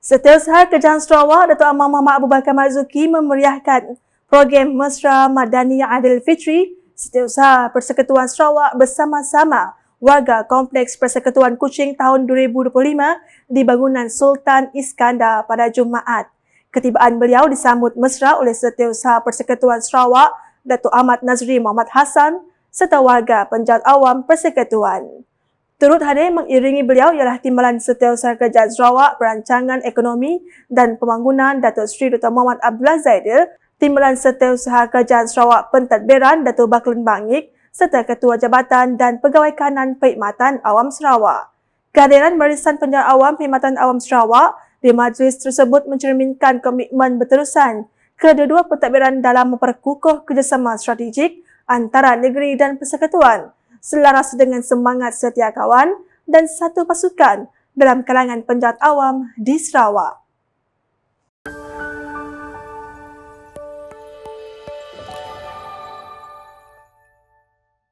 Setiausaha Kerajaan Sarawak, Datuk Amang Muhammad Abu Bakar Marzuki memeriahkan program Mesra Madani Adil Fitri Setiausaha Persekutuan Sarawak bersama-sama warga Kompleks Persekutuan Kuching tahun 2025 di bangunan Sultan Iskandar pada Jumaat. Ketibaan beliau disambut mesra oleh Setiausaha Persekutuan Sarawak, Datuk Ahmad Nazri Muhammad Hassan serta warga penjahat awam Persekutuan. Turut hadir mengiringi beliau ialah Timbalan Setiausaha Kerajaan Sarawak Perancangan Ekonomi dan Pembangunan Datuk Seri Dr. Muhammad Abdullah Zaidil, Timbalan Setiausaha Kerajaan Sarawak Pentadbiran Datuk Baklun Bangik serta Ketua Jabatan dan Pegawai Kanan Perkhidmatan Awam Sarawak. Kehadiran Barisan Penjahat Awam Perkhidmatan Awam Sarawak di majlis tersebut mencerminkan komitmen berterusan kedua-dua pentadbiran dalam memperkukuh kerjasama strategik antara negeri dan persekutuan selaras dengan semangat setia kawan dan satu pasukan dalam kalangan penjahat awam di Sarawak.